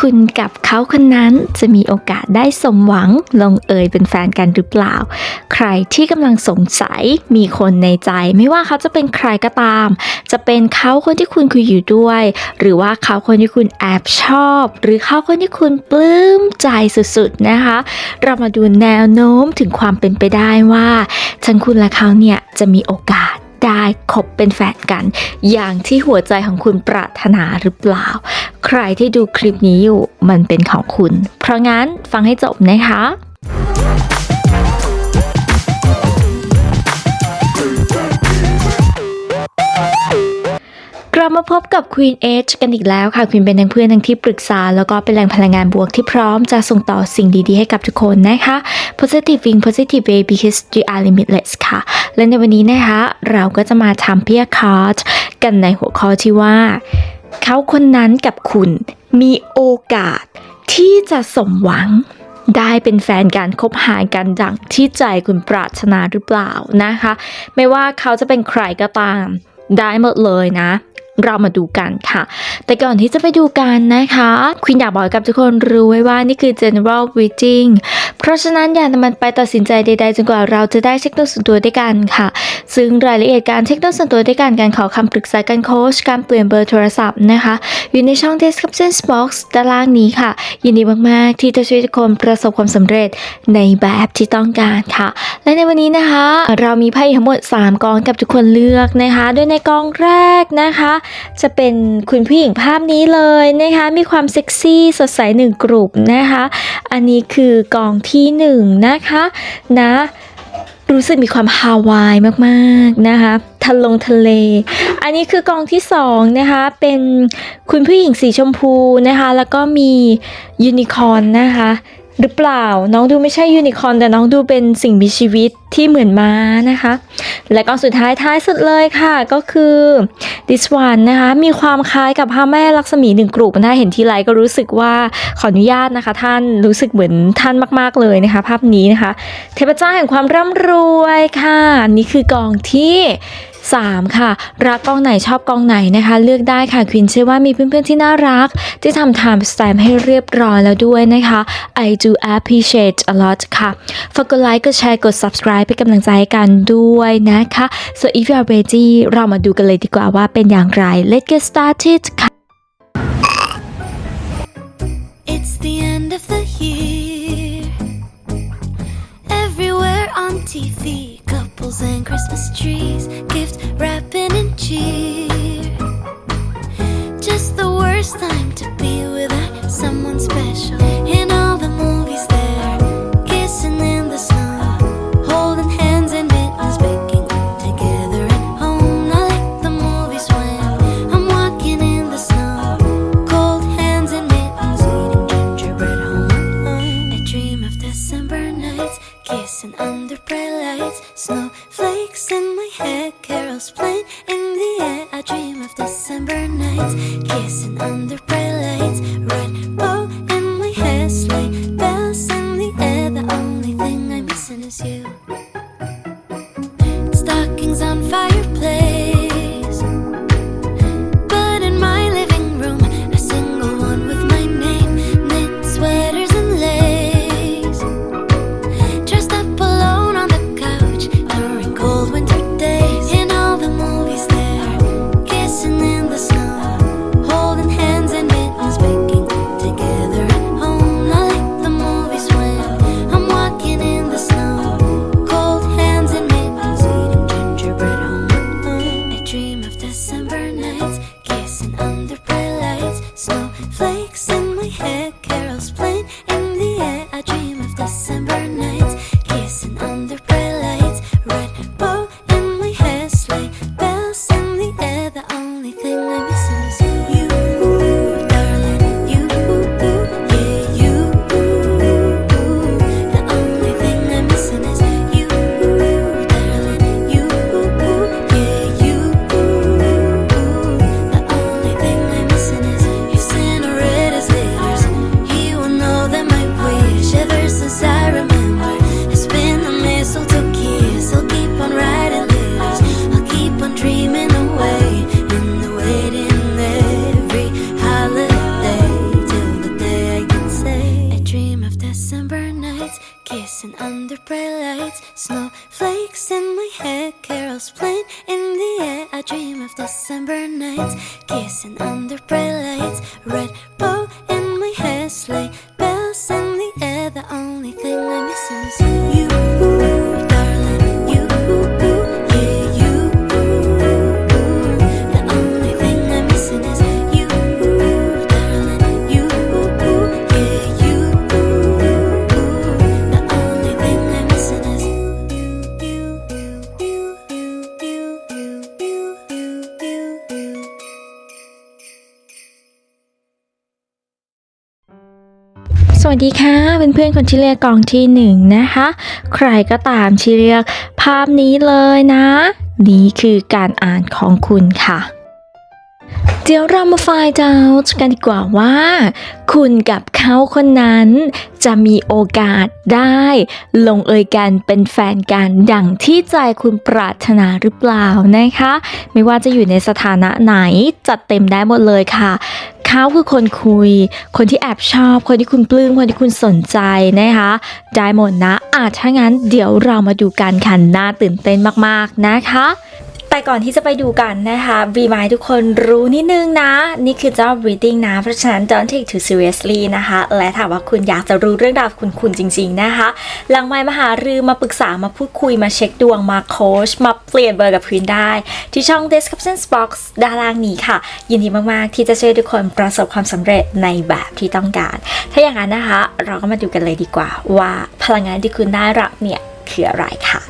คุณกับเขาคนนั้นจะมีโอกาสได้สมหวังลงเอยเป็นแฟนกันหรือเปล่า ใครที่กำลังสงสัยมีคนในใจ ไม่ว่าเขาจะเป็นใครก็ตาม จะเป็นเขาคนที่คุณคุยอยู่ด้วย หรือว่าเขาคนที่คุณแอบชอบ หรือเขาคนที่คุณปลื้มใจสุดๆนะคะ เรามาดูแนวโน้มถึงความเป็นไปได้ว่าทั้งคุณและเขาเนี่ยจะมีโอกาส ได้คบเป็นแฟนกัน อย่างที่หัวใจของคุณปรารถนาหรือเปล่า ใครที่ดูคลิปนี้อยู่มันเป็นของคุณ เพราะงั้นฟังให้จบนะคะ ลับมาพบกับ Queen Age กันอีกแล้วค่ะ Queen เป็นทั้งเพื่อนทั้งที่ปรึกษา แล้วก็เป็นแหล่งพลังงานบวกที่พร้อมจะส่งต่อสิ่งดีๆ ให้กับทุกคนนะคะ Positive Wing Positive Way because you are limitless ค่ะ และในวันนี้นะคะ เราก็จะมาทำเพียคาร์ดกันในหัวข้อที่ว่า เขาคนนั้นกับคุณมีโอกาสที่จะสมหวังได้เป็นแฟนกันคบหากันดังที่ใจคุณปรารถนาหรือเปล่านะคะ ไม่ว่าเขาจะเป็นใครก็ตามได้หมดเลยนะ เรามาดูกันค่ะ แต่ก่อนที่จะไปดูกันนะคะคุณอยากบอกกับทุกคนรู้ไว้ว่านี่คือ general reading เพราะฉะนั้นอย่านำมันไปตัดสินใจใดๆจนกว่าเราจะได้เช็คตัวส่วนตัวด้วยกันค่ะ ซึ่งรายละเอียดการเช็คตัวส่วนตัวด้วยกันการขอคำปรึกษาการโค้ชการเปลี่ยนเบอร์โทรศัพท์นะคะ อยู่ในช่อง description box ด้านล่างนี้ค่ะ ยินดีมากๆ ที่จะช่วยทุกคนประสบความสำเร็จในแบบที่ต้องการค่ะ และในวันนี้นะคะ เรามีไพ่ทั้งหมด 3กองกับทุกคนเลือกนะคะ โดยในกองแรกนะคะจะเป็นคุณผู้หญิงภาพนี้เลยนะคะ มีความเซ็กซี่สดใสหนึ่งกลุ่มนะคะ อันนี้คือกองที่หนึ่งนะคะนะรู้สึกมีความฮาวายมากๆนะคะทะลงทะเล อันนี้คือกองที่สองนะคะ เป็นคุณผู้หญิงสีชมพูนะคะ แล้วก็มียูนิคอร์นนะคะ หรือเปล่า น้องดูไม่ใช่ยูนิคอร์นแต่น้องดูเป็นสิ่งมีชีวิตที่เหมือนม้านะคะ และกองสุดท้ายท้ายสุดเลยค่ะก็คือ this one นะคะ มีความคล้ายกับพระแม่ลักษมีหนึ่งกลุ่มนะเห็นทีไรก็รู้สึกว่าขออนุญาตนะคะ ท่านรู้สึกเหมือนท่านมาก ๆ เลยนะคะ ภาพนี้นะคะ เทพเจ้าแห่งความร่ำรวยค่ะ นี่คือกองที่ 3 ค่ะ รักกองไหนชอบกองไหนนะคะ เลือกได้ค่ะควินเชื่อว่ามีเพื่อนๆที่น่ารัก ที่ทำ time stamp ให้เรียบร้อยแล้วด้วยนะคะ I do appreciate a lot ค่ะฝากกดไลค์กดแชร์กด subscribe เป็นกำลังใจให้กันด้วยนะคะ so if you are ready เรามาดูกันเลยดีกว่าว่าเป็นอย่างไร let's get started ค่ะ It's the end of the year. Everywhere on TV, couples and Christmas trees, gift wrapping and cheer. Just the worst time to be without someone special. In all the movies, ดีค่ะเพื่อนๆคนที่เลือกกองที่หนึ่งนะคะ ใครก็ตามที่เลือกภาพนี้เลยนะ นี่คือการอ่านของคุณค่ะ เดี๋ยวเรามาฟล์ดาวกันดีกว่าว่า คุณกับเขาคนนั้น จะมีโอกาสได้ ลงเอยกันเป็นแฟนกันดังที่ใจคุณปรารถนาหรือเปล่านะคะ ไม่ว่าจะอยู่ในสถานะไหนจัดเต็มได้หมดเลยค่ะ เขาคือคนคุย คนที่แอบชอบ คนที่คุณปลื้ม คนที่คุณสนใจนะคะ ได้หมดนะอาถ้างั้นเดี๋ยวเรามาดูกันค่ะน่าตื่นเต้นมากๆนะคะ แต่ก่อนที่จะไปดูกันนะคะวีมายทุกคนรู้นิดนึงนะ นี่คือเจ้า reading นะ เพราะฉะนั้น don't take too seriously นะคะ และถามว่าคุณอยากจะรู้เรื่องราวคุณคุณจริง ๆ นะคะ หลังไมค์มาหารือมาปรึกษามาพูดคุยมาเช็คดวงมาโค้ชมาเปลี่ยนเบอร์กับคุณได้ ที่ช่อง description box ด้านล่างนี้ค่ะ ยินดีมาก ๆ ที่จะช่วยทุกคนประสบความสำเร็จในแบบที่ต้องการ ถ้าอย่างนั้นนะคะ เราก็มาดูกันเลยดีกว่า ว่าพลังงานที่คุณได้รับเนี่ยคืออะไรค่ะ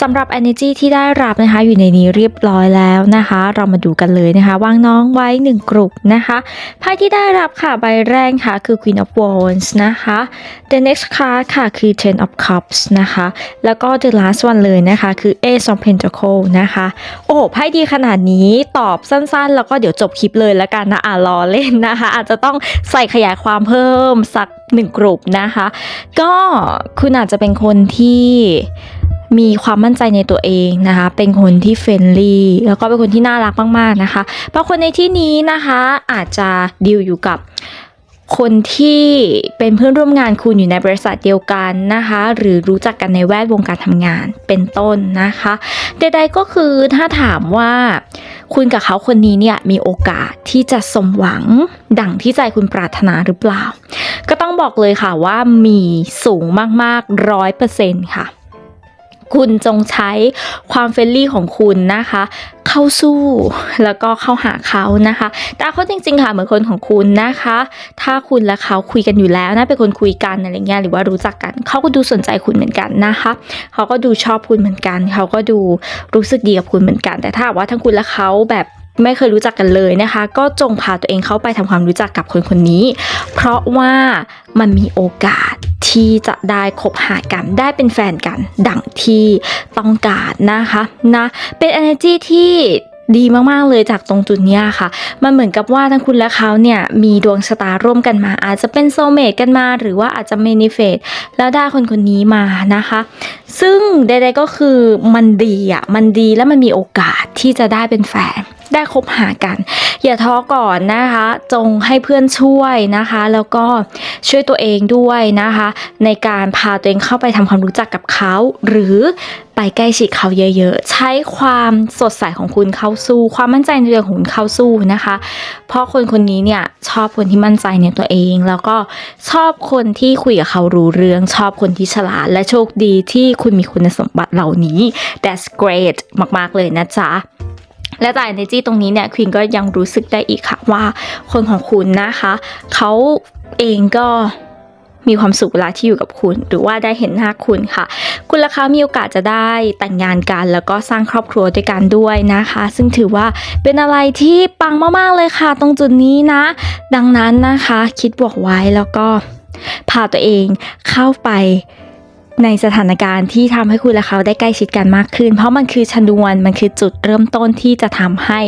สำหรับ energy ที่ได้รับนะคะอยู่ในนี้เรียบร้อยแล้วนะคะ เรามาดูกันเลยนะคะวางน้องไว้ 1 กลุ่มนะคะไพ่ที่ได้รับค่ะใบแรกค่ะคือ Queen of Wands นะคะ the next card ค่ะคือ Ten of Cups นะคะ แล้วก็ the last one เลยนะคะคือ Ace of Pentacles นะคะ โอ้ไพ่ดีขนาดนี้ตอบสั้นๆ แล้วก็เดี๋ยวจบคลิปเลยแล้วกันนะอ่ารอเล่นนะคะ อาจจะต้องใส่ขยายความเพิ่มสักหนึ่งกลุ่มนะคะ ก็คุณอาจจะเป็นคนที่ มีความมั่นใจในตัวเองนะคะ เป็นคนที่เฟรนลี่แล้วก็เป็นคนที่น่ารักมาก ๆ นะคะบางคนในที่นี้นะคะอาจจะดีลอยู่กับคนที่เป็นเพื่อนร่วมงานคุณอยู่ในบริษัทเดียวกันนะคะ หรือรู้จักกันในแวดวงการทำงานเป็นต้นนะคะใดๆก็คือถ้าถามว่าคุณกับเขาคนนี้เนี่ยมีโอกาสที่จะสมหวังดั่งที่ใจคุณปรารถนาหรือเปล่า ก็ต้องบอกเลยค่ะว่ามีสูงมากๆร้อยเปอร์เซ็นต์ค่ะ คุณจงใช้ความเฟรนลี่ของคุณนะคะ เข้าสู้แล้วก็เข้าหาเขานะคะ แต่เขาจริงๆค่ะเหมือนคนของคุณนะคะ ถ้าคุณและเขาคุยกันอยู่แล้วนะเป็นคนคุยกันอะไรเงี้ยหรือว่ารู้จักกันเขาก็ดูสนใจคุณเหมือนกันนะคะเขาก็ดูชอบคุณเหมือนกัน เขาก็ดูรู้สึกดีกับคุณเหมือนกัน แต่ถ้าว่าทั้งคุณและเขาแบบ ไม่เคยรู้จักกันเลยนะคะ ก็จงพาตัวเองเข้าไปทำความรู้จักกับคนคนนี้ เพราะว่ามันมีโอกาสที่จะได้คบหากันได้เป็นแฟนกันดังที่ต้องการนะคะนะเป็น energy ที่ดีมาก ๆ เลยจากตรงจุดเนี้ยค่ะ มันเหมือนกับว่าทั้งคุณและเขาเนี่ย มีดวงชะตาร่วมกันมา อาจจะเป็นโซเมตกันมา หรือว่าอาจจะเมนิเฟตแล้วได้คนคนนี้มานะคะ ซึ่งใดๆก็คือมันดีอะ มันดีและมันมีโอกาสที่จะได้เป็นแฟนได้คบหากัน อย่าท้อก่อนนะคะ จงให้เพื่อนช่วยนะคะ แล้วก็ช่วยตัวเองด้วยนะคะ ในการพาตัวเองเข้าไปทำความรู้จักกับเขา หรือไปใกล้ชิดเขาเยอะๆ ใช้ความสดใสของคุณเข้าสู้ ความมั่นใจในตัวของคุณเข้าสู้นะคะ เพราะคนคนนี้เนี่ยชอบคนที่มั่นใจในตัวเอง แล้วก็ชอบคนที่คุยกับเขารู้เรื่อง ชอบคนที่ฉลาด และโชคดีที่คุณมีคุณสมบัติเหล่านี้ that's great มากๆเลยนะจ๊ะ และจาก energy ตรงนี้เนี่ยควีนก็ยังรู้สึกได้อีกค่ะว่าคนของคุณนะคะเขาเองก็มีความสุขเวลาที่อยู่กับคุณ หรือว่าได้เห็นหน้าคุณค่ะ คุณและเขามีโอกาสจะได้แต่งงานกัน แล้วก็สร้างครอบครัวด้วยกันด้วยนะคะ ซึ่งถือว่าเป็นอะไรที่ปังมากๆเลยค่ะ ตรงจุดนี้นะ ดังนั้นนะคะ คิดบวกไว้แล้วก็พาตัวเองเข้าไป ในสถานการณ์ที่ทำให้คุณและเขาได้ใกล้ชิดกันมากขึ้น เพราะมันคือชนวนมันคือจุดเริ่มต้นที่จะทำให้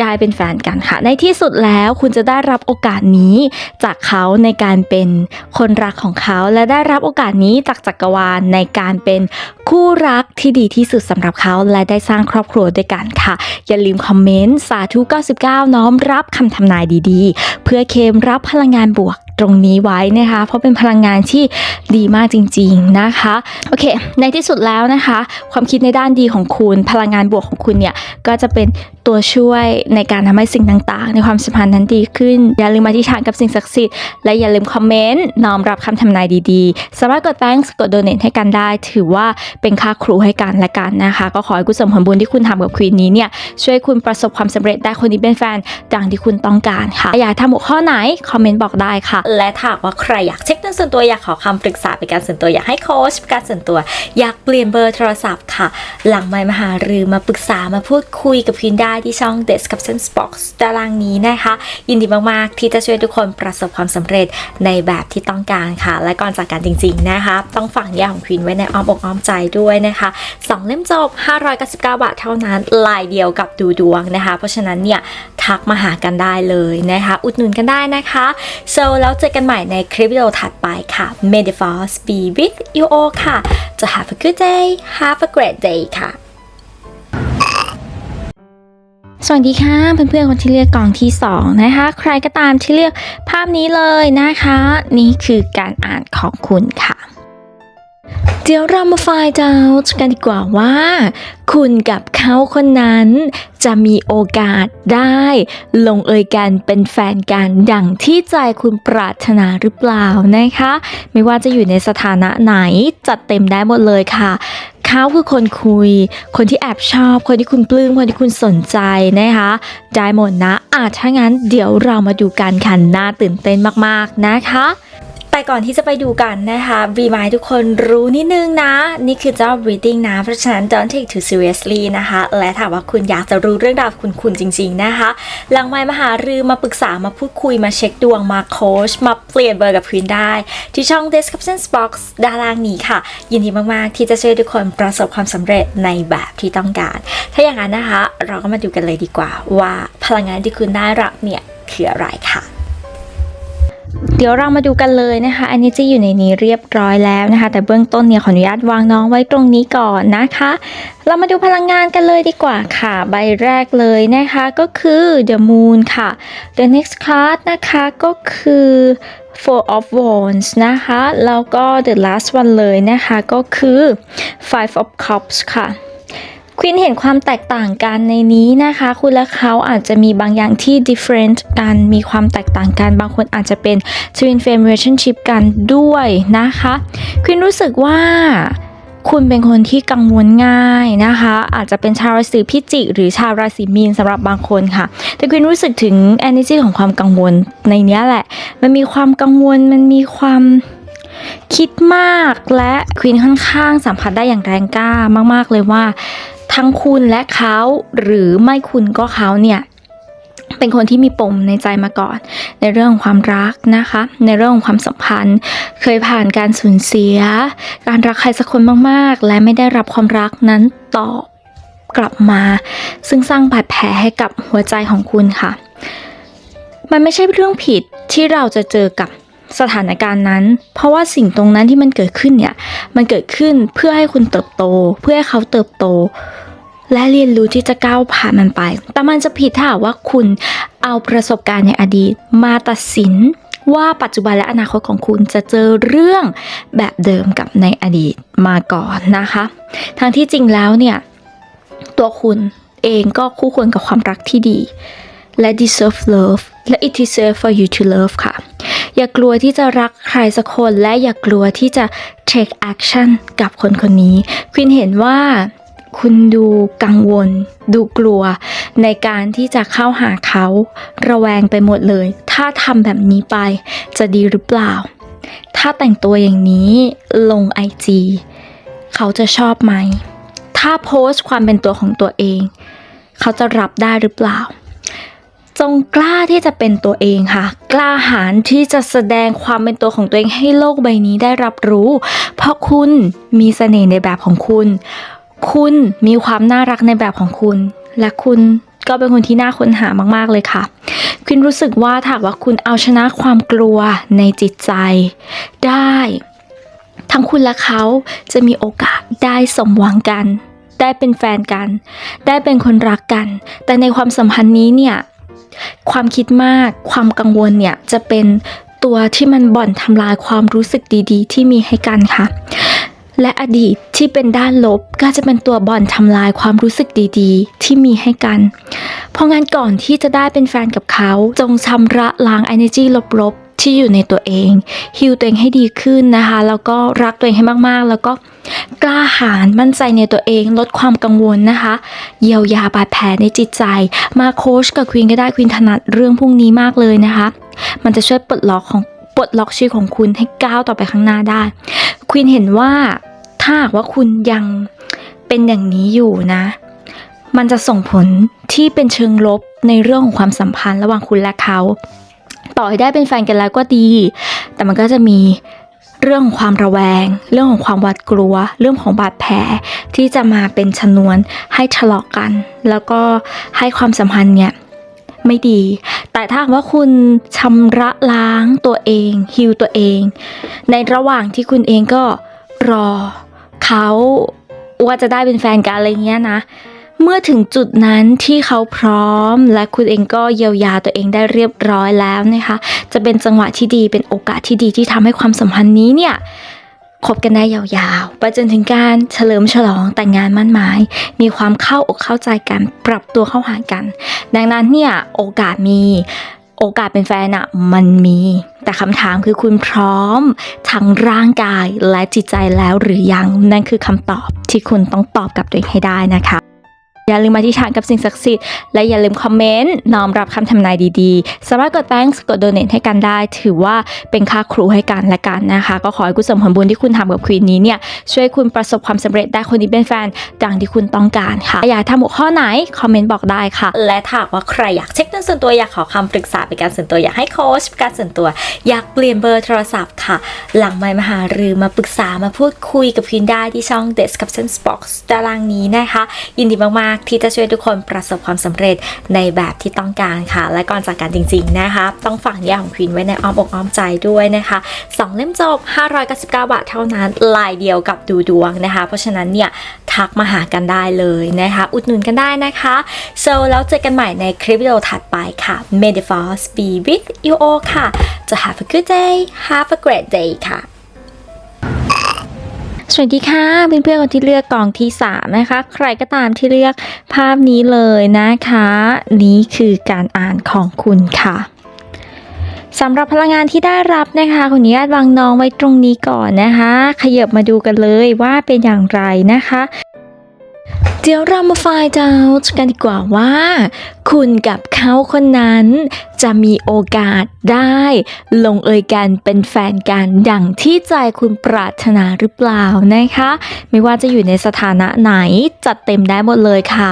ได้เป็นแฟนกันค่ะ ในที่สุดแล้วคุณจะได้รับโอกาสนี้จากเขาในการเป็นคนรักของเขา และได้รับโอกาสนี้จากจักรวาลในการเป็นคู่รักที่ดีที่สุดสำหรับเขา และได้สร้างครอบครัวด้วยกันค่ะ อย่าลืมคอมเมนต์สาธุ99 น้อมรับคำทำนายดีๆ เพื่อเคมรับพลังงานบวก ตรงนี้ไว้นะคะ เพราะเป็นพลังงานที่ดีมากจริง ๆนะคะ โอเค ในที่สุดแล้วนะคะ ความคิดในด้านดีของคุณ พลังงานบวกของคุณเนี่ยก็จะเป็นตัวช่วยในการทำให้สิ่งต่างๆ ในความสัมพันธ์นั้นดีขึ้น อย่าลืมอธิษฐานกับสิ่งศักดิ์สิทธิ์และอย่าลืมคอมเมนต์น้อมรับคำทำนายดีๆ สามารถกด thanks กด donate ให้กันได้ ถือว่าเป็นค่าครูให้กันและกันนะคะ ก็ขอให้กุศลผลบุญที่คุณทำกับควีนนี้เนี่ยช่วยคุณประสบความสำเร็จได้คนที่เป็นแฟนดังที่คุณต้องการค่ะอยากทำหัวข้อไหนคอมเมนต์บอกได้ค่ะและถ้าว่าใครอยากเช็คเรื่องส่วนตัวอยากขอคำปรึกษาเป็นการส่วนตัวอยากให้โค้ชเป็นการส่วนตัว อยากเปลี่ยนเบอร์โทรศัพท์ค่ะ หลังไมมาหารือมาปรึกษามาพูดคุยกับควีนได้ที่ช่อง Description Box ด้านล่างนี้นะคะ ยินดีมาก ๆ ที่จะช่วยทุกคนประสบความสำเร็จในแบบที่ต้องการค่ะ และก่อนจากกันจริง ๆ นะคะ ต้องฝากนิยาของควีนไว้ในอ้อมอกอ้อมใจด้วยนะคะสองเล่มจบ 599 บาทเท่านั้นลายเดียวกับดูดวงนะคะ เพราะฉะนั้นเนี่ยทักมาหากันได้เลยนะคะ อุดหนุนกันได้นะคะ so แล้วเจอกันใหม่ในคลิปวิดีโอถัดไปค่ะ May the force be with you all ค่ะ จะ have a good day have a great day ค่ะ สวัสดีค่ะเพื่อนๆคนที่เลือกกล่องที่ 2 นะคะ ใครก็ตามที่เลือกภาพนี้เลยนะคะ นี่คือการอ่านของคุณค่ะ เดี๋ยวเรามาฟล์ดาวกันดีกว่าว่า คุณกับเขาคนนั้น จะมีโอกาสได้ ลงเอยกันเป็นแฟนกันดังที่ใจคุณปรารถนาหรือเปล่านะคะ ไม่ว่าจะอยู่ในสถานะไหนจัดเต็มได้หมดเลยค่ะเขาคือคนคุย คนที่แอบชอบ คนที่คุณปลื้ม คนที่คุณสนใจนะคะ ได้หมดนะอาจถ้างั้นเดี๋ยวเรามาดูกันค่ะน่าตื่นเต้นมากๆนะคะ แต่ก่อนที่จะไปดูกันนะคะบีมายทุกคนรู้นิดนึงนะ นี่คือเจ้า reading นะ เพราะฉะนั้น don't take too seriously นะคะ และถามว่าคุณอยากจะรู้เรื่องราวคุณคุณจริง ๆ นะคะ หลังไมมาหารือมาปรึกษามาพูดคุยมาเช็คดวงมาโค้ชมาเปลี่ยนเบอร์กับคุณได้ ที่ช่อง description box ด้านล่างนี้ค่ะ ยินดีมาก ๆ ที่จะช่วยทุกคนประสบความสำเร็จในแบบที่ต้องการ ถ้าอย่างนั้นนะคะ เราก็มาดูกันเลยดีกว่าว่าพลังงานที่คุณได้รับเนี่ยคืออะไรค่ะ เดี๋ยวเรามาดูกันเลยนะคะ อันนี้จะอยู่ในนี้เรียบร้อยแล้วนะคะ แต่เบื้องต้นเนี่ยขออนุญาตวางน้องไว้ตรงนี้ก่อนนะคะ เรามาดูพลังงานกันเลยดีกว่าค่ะ ใบแรกเลยนะคะก็คือ the moon ค่ะ the next card นะคะก็คือ four of wands นะคะ แล้วก็ the last one เลยนะคะก็คือ five of cups ค่ะ ควีนเห็นความแตกต่างกันในนี้นะคะ คุณและเขาอาจจะมีบางอย่างที่ different กันมีความแตกต่างกัน บางคนอาจจะเป็น twin flame relationship กันด้วยนะคะควีนรู้สึกว่าคุณเป็นคนที่กังวลง่ายนะคะ อาจจะเป็นชาวราศีพิจิก หรือชาวราศีมีนสำหรับบางคนค่ะ แต่ควีนรู้สึกถึง energy ของความกังวลในเนี้ยแหละ มันมีความกังวลมันมีความคิดมากและควีนค่อนข้างสัมผัสได้อย่างแรงกล้ามาก ๆ เลยว่า ทั้งคุณและเขาหรือไม่คุณก็เขาเนี่ยเป็นคนที่มีปมในใจมาก่อน ในเรื่องของความรักนะคะ ในเรื่องของความสัมพันธ์ เคยผ่านการสูญเสีย การรักใครสักคนมากๆ และไม่ได้รับความรักนั้นตอบกลับมา ซึ่งสร้างบาดแผลให้กับหัวใจของคุณค่ะ มันไม่ใช่เรื่องผิดที่เราจะเจอกับ สถานการณ์นั้น เพราะว่าสิ่งตรงนั้นที่มันเกิดขึ้นเนี่ย มันเกิดขึ้นเพื่อให้คุณเติบโต เพื่อให้เขาเติบโต และเรียนรู้ที่จะก้าวผ่านมันไป แต่มันจะผิดถ้าว่าคุณเอาประสบการณ์ในอดีต มาตัดสินว่าปัจจุบันและอนาคตของคุณจะเจอเรื่องแบบเดิมกับในอดีตมาก่อนนะคะ ทั้งที่จริงแล้วเนี่ย ตัวคุณเองก็คู่ควรกับความรักที่ดี และ deserve love และ it is safe for you to love ค่ะ อย่ากลัวที่จะรักใครสักคนและอย่ากลัวที่จะ take action กับคนคนนี้ควินเห็นว่าคุณดูกังวล ดูกลัว ในการที่จะเข้าหาเขา ระแวงไปหมดเลย ถ้าทำแบบนี้ไปจะดีหรือเปล่า ถ้าแต่งตัวอย่างนี้ลงไอจีเขาจะชอบไหม ถ้าโพสต์ความเป็นตัวของตัวเอง เขาจะรับได้หรือเปล่า จงกล้าที่จะเป็นตัวเองค่ะ กล้าหาญที่จะแสดงความเป็นตัวของตัวเองให้โลกใบนี้ได้รับรู้ เพราะคุณมีเสน่ห์ในแบบของคุณ คุณมีความน่ารักในแบบของคุณ และคุณก็เป็นคนที่น่าค้นหามาก ๆ เลยค่ะ คุณรู้สึกว่าถ้าว่าคุณเอาชนะความกลัวในจิตใจ ได้ ทั้งคุณและเขาจะมีโอกาสได้สมหวังกัน ได้เป็นแฟนกัน ได้เป็นคนรักกัน แต่ในความสัมพันธ์นี้เนี่ย ความคิดมาก ความกังวลเนี่ยจะเป็นตัวที่มันบ่อนทำลายความรู้สึกดีๆ ที่มีให้กันค่ะ และอดีตที่เป็นด้านลบก็จะเป็นตัวบ่อนทำลายความรู้สึกดีๆ ที่มีให้กัน เพราะงั้นก่อนที่จะได้เป็นแฟนกับเขา จงชำระล้าง energy ลบ ที่อยู่ในตัวเองฮิวตัวเองให้ดีขึ้นนะคะ แล้วก็รักตัวเองให้มากๆ แล้วก็กล้าหาญมั่นใจในตัวเอง ลดความกังวลนะคะ เยียวยาบาดแผลในจิตใจ มาโค้ชกับควีนก็ได้ควีนถนัดเรื่องพวกนี้มากเลยนะคะ มันจะช่วยปลดล็อกของปลดล็อกชีวิตของคุณให้ก้าวต่อไปข้างหน้าได้ควีนเห็นว่าถ้าหากว่าคุณยังเป็นอย่างนี้อยู่นะ มันจะส่งผลที่เป็นเชิงลบในเรื่องของความสัมพันธ์ระหว่างคุณและเขา ต่อให้ได้เป็นแฟนกันแล้วก็ดี แต่มันก็จะมีเรื่องของความระแวง เรื่องของความหวาดกลัว เรื่องของบาดแผลที่จะมาเป็นชนวนให้ทะเลาะกัน แล้วก็ให้ความสัมพันธ์เนี่ยไม่ดี แต่ถ้าว่าคุณชำระล้างตัวเองฮิวตัวเอง ในระหว่างที่คุณเองก็รอเขาว่าจะได้เป็นแฟนกันอะไรเงี้ยนะ เมื่อถึงจุดนั้นที่เขาพร้อม และคุณเองก็เยียวยาตัวเองได้เรียบร้อยแล้วนะคะ จะเป็นจังหวะที่ดีเป็นโอกาสที่ดีที่ทำให้ความสัมพันธ์นี้เนี่ยคบกันได้ยาวๆ ไปจนถึงการเฉลิมฉลองแต่งงานมั่นหมาย มีความเข้าอกเข้าใจกัน ปรับตัวเข้าหากัน ดังนั้นเนี่ยโอกาสมีโอกาสเป็นแฟนอะมันมี แต่คำถามคือคุณพร้อมทั้งร่างกายและจิตใจแล้วหรือยัง นั่นคือคำตอบที่คุณต้องตอบกับตัวเองให้ได้นะคะ อย่าลืมมาที่ฐานกับสิ่งศักดิ์สิทธิ์และอย่าลืมคอมเมนต์น้อมรับคำทำนายดีๆ สามารถกด thanks กด donate ให้กันได้ ถือว่าเป็นค่าครูให้กันและกันนะคะ ก็ขอให้กุศลผลบุญที่คุณทำกับควีนนี้เนี่ย ช่วยคุณประสบความสำเร็จได้คนนี้เป็นแฟนดังที่คุณต้องการค่ะ อยากทำหัวข้อไหน คอมเมนต์บอกได้ค่ะ และถ้าว่าใครอยากเช็คเรื่องส่วนตัวอยากขอคำปรึกษาเป็นการส่วนตัวอยากให้โค้ชเป็นการส่วนตัว อยากเปลี่ยนเบอร์โทรศัพท์ค่ะ หลังไมค์มาหารือมาปรึกษามาพูดคุยกับควีนได้ที่ช่อง Description Box ด้านล่างนี้นะคะ ยินดีมากๆที่จะช่วยทุกคนประสบความสำเร็จในแบบที่ต้องการค่ะ และก่อนจากการจริงๆนะคะ ต้องฝากนิยายของควีนไว้ในอ้อมอกอ้อมใจด้วยนะคะสองเล่มจบ 599 บาทเท่านั้นลายเดียวกับดูดวงนะคะ เพราะฉะนั้นเนี่ยทักมาหากันได้เลยนะคะ อุดหนุนกันได้นะคะ so แล้วเจอกันใหม่ในคลิปวิดีโอถัดไปค่ะ May the force be with you all ค่ะจะ have a good day have a great day ค่ะ สวัสดีค่ะเพื่อนๆคนที่เลือกกองที่3นะคะ ใครก็ตามที่เลือกภาพนี้เลยนะคะ นี้คือการอ่านของคุณค่ะสำหรับพลังงานที่ได้รับนะคะขออนุญาตวางน้องไว้ตรงนี้ก่อนนะคะ ขยับมาดูกันเลยว่าเป็นอย่างไรนะคะ เดี๋ยวเรามาฟล์ดาวกันดีกว่าว่า คุณกับเขาคนนั้น จะมีโอกาสได้ ลงเอยกันเป็นแฟนกันดังที่ใจคุณปรารถนาหรือเปล่านะคะ ไม่ว่าจะอยู่ในสถานะไหนจัดเต็มได้หมดเลยค่ะ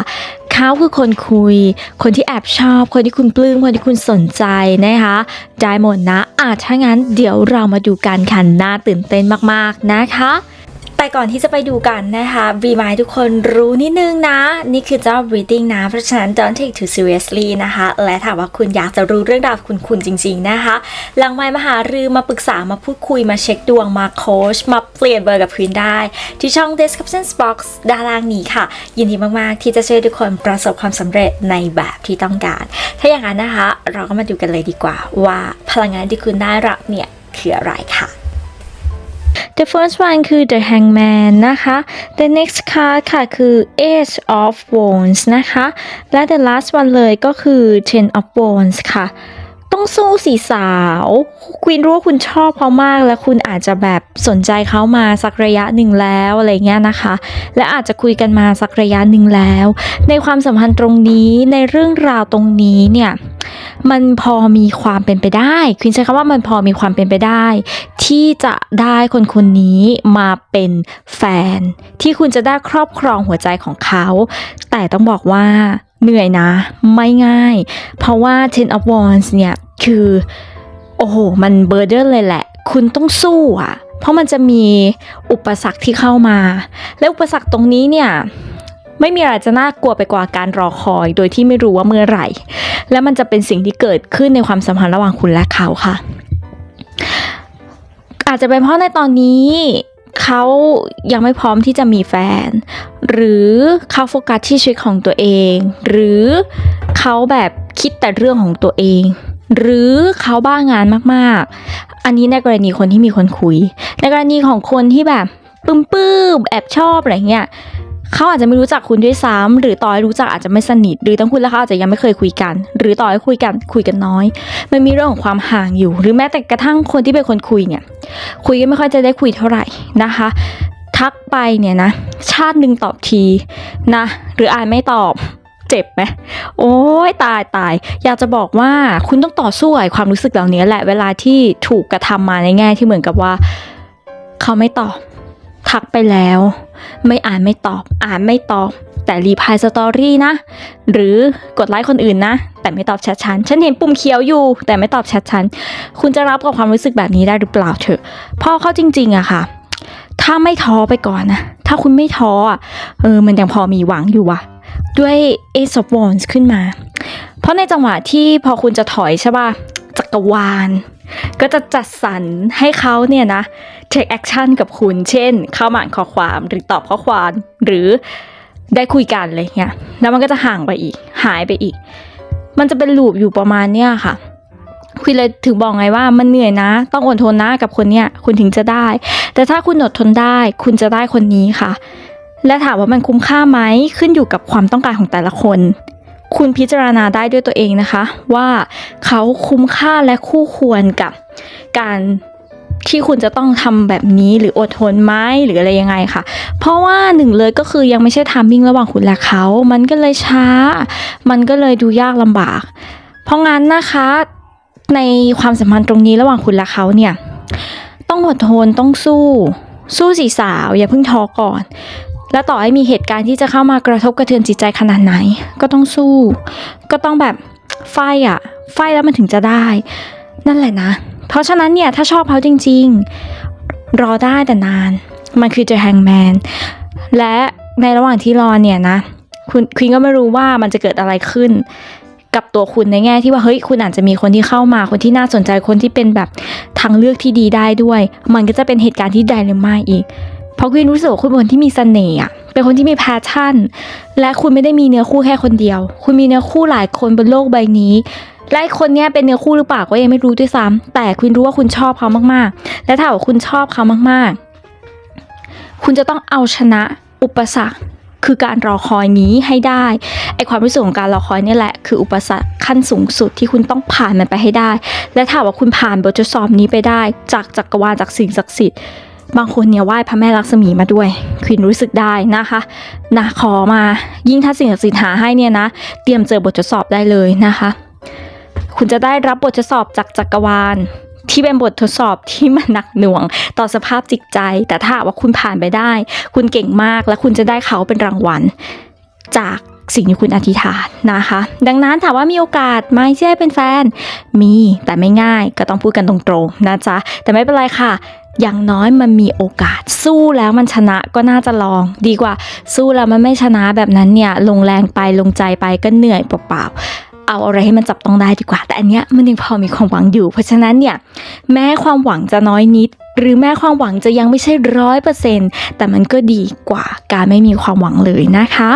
เขาคือคนคุย คนที่แอบชอบ คนที่คุณปลื้ม คนที่คุณสนใจนะคะ ได้หมดนะอาจถ้างั้นเดี๋ยวเรามาดูกันค่ะน่าตื่นเต้นมากๆนะคะ แต่ก่อนที่จะไปดูกันนะคะบีมายทุกคนรู้นิดนึงนะ นี่คือเจ้า reading นะ เพราะฉะนั้น don't take too seriously นะคะ และถามว่าคุณอยากจะรู้เรื่องราวคุณคุณจริง ๆ นะคะ หลังไมค์มาหารือมาปรึกษามาพูดคุยมาเช็คดวงมาโค้ชมาเปลี่ยนเบอร์กับควีนได้ ที่ช่อง description box ด้านล่างนี้ค่ะ ยินดีมากๆ ที่จะช่วยทุกคนประสบความสำเร็จในแบบที่ต้องการ ถ้าอย่างนั้นนะคะ เราก็มาดูกันเลยดีกว่าว่าพลังงานที่คุณได้รับเนี่ยคืออะไรค่ะ The first one คือ The Hangman นะคะ The next card ค่ะคือ Ace of Wands นะคะ และ The last one เลยก็คือ Ten of Wands ค่ะ ต้องสู้สีสาวควีนรู้ว่าคุณชอบเขามาก และคุณอาจจะแบบสนใจเขามาสักระยะหนึ่งแล้วอะไรเงี้ยนะคะ และอาจจะคุยกันมาสักระยะหนึ่งแล้ว ในความสัมพันธ์ตรงนี้ในเรื่องราวตรงนี้เนี่ยมันพอมีความเป็นไปได้ควีนใช้คำว่ามันพอมีความเป็นไปได้ ที่จะได้คนคนนี้มาเป็นแฟน ที่คุณจะได้ครอบครองหัวใจของเขา แต่ต้องบอกว่า เหนื่อยนะ ไม่ง่าย เพราะว่า Ten of Wands เนี่ยคือ โอ้โห มันเบอร์เดอร์เลยแหละ คุณต้องสู้อะ เพราะมันจะมีอุปสรรคที่เข้ามา และอุปสรรคตรงนี้เนี่ยไม่มีอะไรจะน่ากลัวไปกว่าการรอคอย โดยที่ไม่รู้ว่าเมื่อไหร่ และมันจะเป็นสิ่งที่เกิดขึ้นในความสัมพันธ์ระหว่างคุณและเขาค่ะ อาจจะเป็นเพราะในตอนนี้ เขายังไม่พร้อมที่จะมีแฟน หรือเขาโฟกัสที่ชีวิตของตัวเอง หรือเขาแบบคิดแต่เรื่องของตัวเอง หรือเขาบ้างานมากๆ อันนี้ในกรณีคนที่มีคนคุย ในกรณีของคนที่แบบปื้มๆแอบชอบอะไรเงี้ย เขาอาจจะไม่รู้จักคุณด้วยซ้ำหรือต่อให้รู้จักอาจจะไม่สนิท หรือทั้งคุณและเขาอาจจะยังไม่เคยคุยกัน หรือต่อให้คุยกันคุยกันน้อย มันมีเรื่องของความห่างอยู่ หรือแม้แต่กระทั่งคนที่เป็นคนคุยเนี่ย คุยกันไม่ค่อยจะได้คุยเท่าไหร่นะคะ ทักไปเนี่ยนะ ชาติหนึ่งตอบทีนะ หรืออ่านไม่ตอบเจ็บไหมโอ้ยตายตาย อยากจะบอกว่าคุณต้องต่อสู้กับความรู้สึกเหล่านี้แหละเวลาที่ถูกกระทำมาในแง่ที่เหมือนกับว่า เขาไม่ตอบ ทักไปแล้ว ไม่อ่านไม่ตอบ อ่านไม่ตอบ แต่รีพายสตอรี่นะ หรือกดไลค์คนอื่นนะ แต่ไม่ตอบแชทฉัน ฉันเห็นปุ่มเขียวอยู่ แต่ไม่ตอบแชทฉัน คุณจะรับกับความรู้สึกแบบนี้ได้หรือเปล่าเถอะพ่อเขาจริงๆอะค่ะ ถ้าไม่ท้อไปก่อนนะ ถ้าคุณไม่ท้ออะเออ มันยังพอมีหวังอยู่ว่ะ ด้วย Ace of Wands ขึ้นมา เพราะในจังหวะที่พอคุณจะถอยใช่ป่ะจักรวาล ก็จะจัดสรรให้เขาเนี่ยนะ take action กับคุณ เช่น เข้ามาอ่านข้อความหรือตอบข้อความหรือได้คุยกันอะไรเงี้ยแล้วมันก็จะห่างไปอีก หายไปอีก มันจะเป็นลูปอยู่ประมาณเนี้ยค่ะคุณเลยถึงบอกไงว่ามันเหนื่อยนะ ต้องอดทนนะกับคนเนี้ยคุณถึงจะได้ แต่ถ้าคุณอดทนได้ คุณจะได้คนนี้ค่ะ และถามว่ามันคุ้มค่าไหมขึ้นอยู่กับความต้องการของแต่ละคน คุณพิจารณาได้ด้วยตัวเองนะคะ ว่าเขาคุ้มค่าและคู่ควรกับการที่คุณจะต้องทำแบบนี้หรืออดทนไหมหรืออะไรยังไงค่ะ เพราะว่าหนึ่งเลยก็คือยังไม่ใช่ทามมิ่งระหว่างคุณและเขา มันก็เลยช้า มันก็เลยดูยากลำบาก เพราะงั้นนะคะในความสัมพันธ์ตรงนี้ระหว่างคุณและเขาเนี่ย ต้องอดทนต้องสู้ สู้สีสาว อย่าเพิ่งท้อก่อน และต่อให้มีเหตุการณ์ที่จะเข้ามากระทบกระเทือนจิตใจขนาดไหน ก็ต้องสู้ ก็ต้องแบบไฟอะไฟแล้วมันถึงจะได้ นั่นแหละนะ เพราะฉะนั้นเนี่ยถ้าชอบเขาจริง ๆ รอได้แต่นาน มันคือ The Hangman และในระหว่างที่รอเนี่ยนะคุณคุณก็ไม่รู้ว่ามันจะเกิดอะไรขึ้น กับตัวคุณในแง่ที่ว่าเฮ้ยคุณอาจจะมีคนที่เข้ามาคนที่น่าสนใจคนที่เป็นแบบทางเลือกที่ดีได้ด้วย มันก็จะเป็นเหตุการณ์ที่ไดเลยมาอีก เพราะคุณรู้สึกว่าคุณเป็นคนที่มีเสน่ห์อะเป็นคนที่มีแพชชั่น และคุณไม่ได้มีเนื้อคู่แค่คนเดียว คุณมีเนื้อคู่หลายคนบนโลกใบนี้และคนเนี้ยเป็นเนื้อคู่หรือเปล่าก็ยังไม่รู้ด้วยซ้ำแต่คุณรู้ว่าคุณชอบเขามากๆ และถ้าว่าคุณชอบเขามากๆ คุณจะต้องเอาชนะอุปสรรคคือการรอคอยนี้ให้ได้ไอความรู้สึกของการรอคอยนี่แหละ คืออุปสรรคขั้นสูงสุดที่คุณต้องผ่านมันไปให้ได้ และถ้าว่าคุณผ่านบททดสอบนี้ไปได้ จากจักรวาลจากสิ่งศักดิ์สิทธิ์ บางคนเนี่ยไหว้พระแม่ลักษมีมาด้วยควินรู้สึกได้นะคะนะขอมายิ่งถ้าสิ่งศักดิ์สิทธิ์หาให้เนี่ยนะ เตรียมเจอบททดสอบได้เลยนะคะ คุณจะได้รับบททดสอบจากจักรวาลที่เป็นบททดสอบที่มันหนักหน่วงต่อสภาพจิตใจ แต่ถ้าว่าคุณผ่านไปได้ คุณเก่งมากและคุณจะได้เขาเป็นรางวัล จากสิ่งที่คุณอธิษฐานนะคะ ดังนั้นถามว่ามีโอกาสไหมที่ได้เป็นแฟน มีแต่ไม่ง่ายก็ต้องพูดกันตรงๆนะจ๊ะแต่ไม่เป็นไรค่ะ อย่างน้อยมันมีโอกาส สู้แล้วมันชนะก็น่าจะลอง ดีกว่าสู้แล้วมันไม่ชนะแบบนั้นเนี่ยลงแรงไปลงใจไปก็เหนื่อยเปล่าเอาอะไรให้มันจับต้องได้ดีกว่า แต่อันเนี้ยมันยังพอมีความหวังอยู่ เพราะฉะนั้นเนี่ยแม้ความหวังจะน้อยนิด หรือแม้ความหวังจะยังไม่ใช่ร้อยเปอร์เซ็นต์แต่มันก็ดีกว่าการไม่มีความหวังเลยนะคะ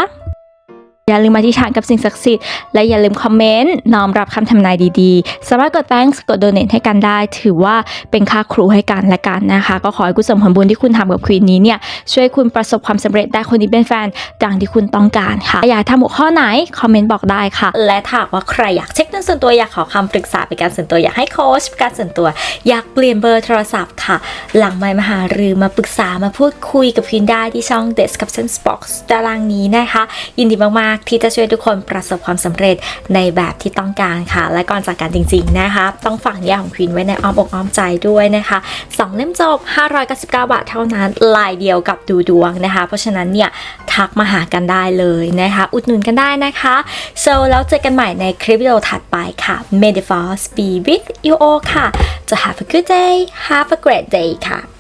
อย่าลืมมาที่ฐานกับสิ่งศักดิ์สิทธิ์และอย่าลืมคอมเมนต์น้อมรับคำทำนายดีๆสามารถกด thanks กด donate ให้กันได้ ถือว่าเป็นค่าครูให้กันและกันนะคะ ก็ขอให้กุศลผลบุญที่คุณทำกับควีนนี้เนี่ยช่วยคุณประสบความสำเร็จได้คนที่เป็นแฟนดังที่คุณต้องการค่ะ อยากทำหัวข้อไหน คอมเมนต์บอกได้ค่ะ และถ้าว่าใครอยากเช็คเรื่องส่วนตัวอยากขอคำปรึกษาเป็นการส่วนตัวอยากให้โค้ชเป็นการส่วนตัว อยากเปลี่ยนเบอร์โทรศัพท์ค่ะ หลังไมมาหารือมาปรึกษามาพูดคุยกับควีนได้ที่ช่อง Description Box ตารางนี้นะคะ ยินดีมากๆที่จะช่วยทุกคนประสบความสำเร็จในแบบที่ต้องการค่ะ และก่อนจากการจริง ๆนะคะ ต้องฝากนิยายของควีนไว้ในอ้อมอกอ้อมใจด้วยนะคะสองเล่มจบ 599 บาทเท่านั้นลายเดียวกับดูดวงนะคะ เพราะฉะนั้นเนี่ยทักมาหากันได้เลยนะคะ อุดหนุนกันได้นะคะ so แล้วเจอกันใหม่ในคลิปวิดีโอถัดไปค่ะ May the force be with you all ค่ะ จะ have a good day have a great day ค่ะ